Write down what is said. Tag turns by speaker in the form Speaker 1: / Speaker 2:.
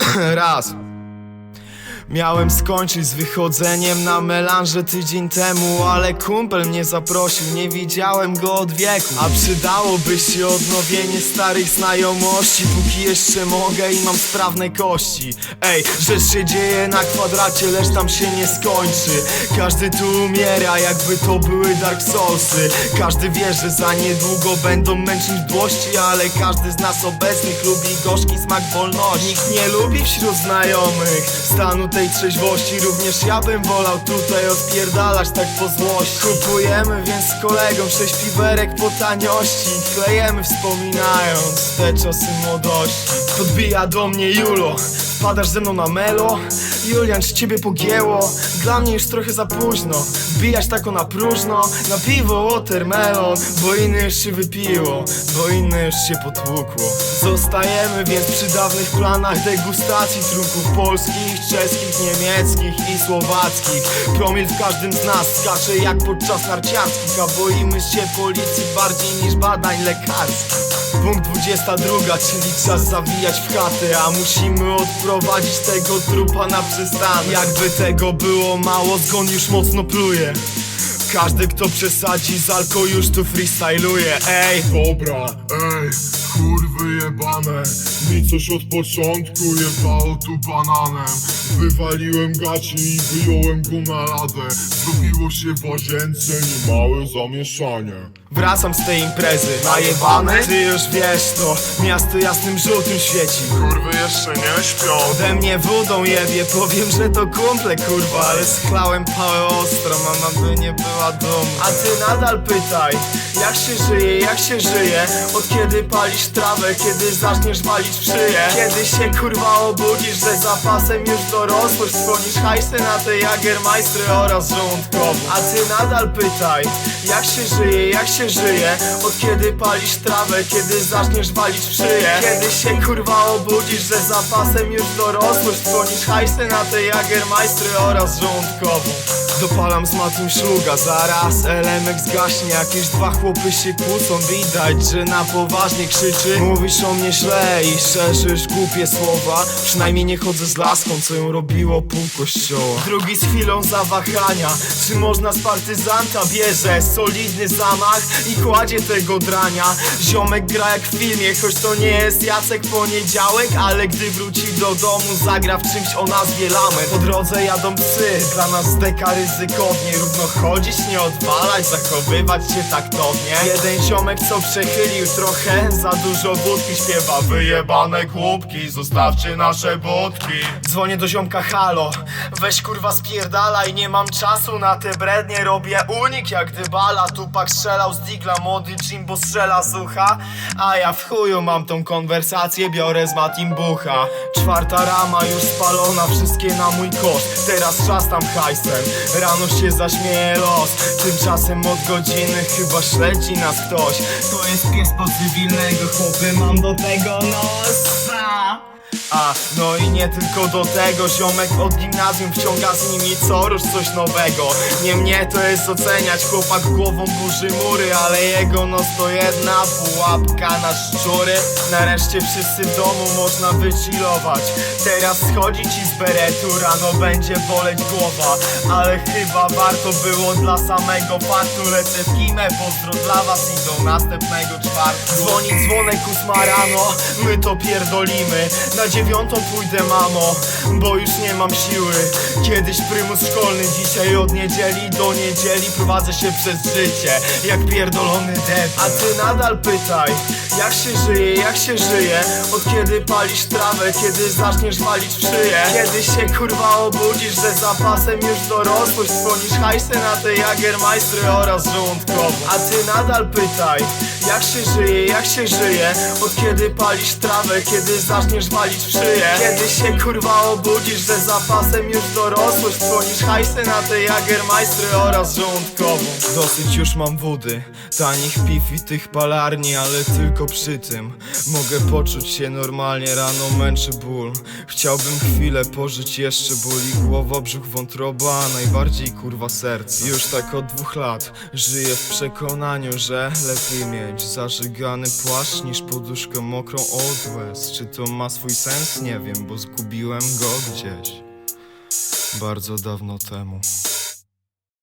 Speaker 1: Raz. Miałem skończyć z wychodzeniem na melanże tydzień temu Ale kumpel mnie zaprosił, nie widziałem go od wieku. A przydałoby się odnowienie starych znajomości Póki jeszcze mogę i mam sprawne kości. Ej, rzecz się dzieje na kwadracie, lecz tam się nie skończy. Każdy tu umiera, jakby to były Dark Soulsy. Każdy wie, że za niedługo będą męczydłości Ale każdy z nas obecnych lubi gorzki smak wolności. Nikt nie lubi wśród znajomych stanu tej trzeźwości Również ja bym wolał tutaj odpierdalać tak po złości. Kupujemy więc z kolegą sześć piwerek po taniości. Klejemy wspominając te czasy młodości. Podbija do mnie Julo Wpadasz ze mną na melo? Julian, czy ciebie pogięło? Dla mnie już trochę za późno. Wbijać tako na próżno. Na piwo watermelon. Bo inne już się wypiło. Bo inne już się potłukło. Zostajemy więc przy dawnych planach Degustacji trunków polskich, czeskich, niemieckich i słowackich. Promil w każdym z nas skacze jak podczas narciarskich A boimy się policji bardziej niż badań lekarskich. Punkt 22, czyli czas zawijać w chatę A musimy odprowadzić tego trupa na przystanek. Jakby tego było mało, zgon już mocno pluje. Każdy kto przesadzi z alko już tu freestyluje. Ej,
Speaker 2: Dobra, ej, kurwy jebane Mi coś od początku jebało tu bananem. Wywaliłem gaci i wyjąłem go na ladę Zrobiło się w łazience niemałe zamieszanie.
Speaker 1: Wracam z tej imprezy. Najebany? Ty już wiesz to, miasto jasnym żółtym świeci.
Speaker 2: Kurwy jeszcze nie śpią.
Speaker 1: Ode mnie wodą jebie, powiem, że to kumple kurwa Ale schlałem pałę ostro, mama by nie była dumna. A ty nadal pytaj, jak się żyje, jak się żyje? Od kiedy palisz trawę, kiedy zaczniesz walić w Kiedy się kurwa obudzisz, że zapasem już dorosłość Dzwonisz hajsy na te Jagermeistry oraz żołądkową A ty nadal pytaj, jak się żyje, jak się żyje? Od kiedy palisz trawę, kiedy zaczniesz walić w szyję? Kiedy się kurwa obudzisz, że zapasem już dorosłość Dzwonisz? Hajsy na te Jagermeistry oraz żołądkową Dopalam z matim szluga, zaraz elemek zgaśnie. Jakieś dwa chłopy się kłócą, widać, że na poważnie krzyczy. Mówisz o mnie źle i szerzysz głupie słowa. Przynajmniej nie chodzę z laską, co ją robiło pół kościoła. Drugi z chwilą zawahania, czy można z partyzanta? Bierze Solidny zamach i kładzie tego drania. Ziomek gra jak w filmie, choć to nie jest Jacek Poniedziałek Ale gdy wróci do domu, zagra w czymś o nazwie Lament Po drodze jadą psy, dla nas deka ryzykownie. Równo chodzić, nie odwalać, zachowywać się taktownie Jeden ziomek co przechylił trochę za dużo wódki Śpiewa. Wyjebane głupki, zostawcie nasze budki. Dzwonię do ziomka halo, weź kurwa spierdalaj Nie mam czasu na te brednie, robię unik jak dybala Tupak strzelał z digla, młody Jimbo strzela z ucha. A ja w chuju mam tą konwersację, biorę z Matim bucha. Czwarta rama już spalona, wszystkie na mój koszt. Teraz czas tam hajsem, rano się zaśmieje los. Tymczasem od godziny chyba śledzi nas ktoś. To jest pies po cywilnego, chłopy mam do tego nosa a, no i nie tylko do tego. Ziomek od gimnazjum wciąga z nimi co coś nowego. Nie mnie to jest oceniać. Chłopak głową burzy mury Ale jego nos to jedna pułapka na szczury. Nareszcie wszyscy w domu można wychillować. Teraz schodzić i z beretu Rano będzie boleć głowa. Ale chyba warto było dla samego faktu Lecę w kimę, pozdro dla was i do następnego czwartku. Dzwoni dzwonek ósma rano My to pierdolimy. Na dziewiątą pójdę mamo Bo już nie mam siły. Kiedyś prymus szkolny Dzisiaj od niedzieli do niedzieli Prowadzę się przez życie Jak pierdolony deb A ty nadal pytaj Jak się żyje, jak się żyje? Od kiedy palisz trawę Kiedy zaczniesz walić w szyję? Kiedy się kurwa obudzisz Że zapasem już dorosłość Dzwonisz hajsy na te Jagermeistry oraz żołądkową A ty nadal pytaj Jak się żyje, jak się żyje? Od kiedy palisz trawę Kiedy zaczniesz walić w szyję? Kiedy się kurwa obudzisz Że zapasem już dorosłość Dzwonisz? Hajsy na te Jagermeistry oraz żołądkową. Dosyć już mam wody Tanich piw i tych palarni Ale tylko przy tym Mogę poczuć się normalnie Rano męczy ból. Chciałbym chwilę pożyć jeszcze Boli głowa, brzuch, wątroba A najbardziej kurwa serce. Już tak od dwóch lat Żyję w przekonaniu, że lepiej mieć czuć zażygany płaszcz niż poduszkę mokrą od łez Czy to ma swój sens? Nie wiem, bo zgubiłem go gdzieś Bardzo dawno temu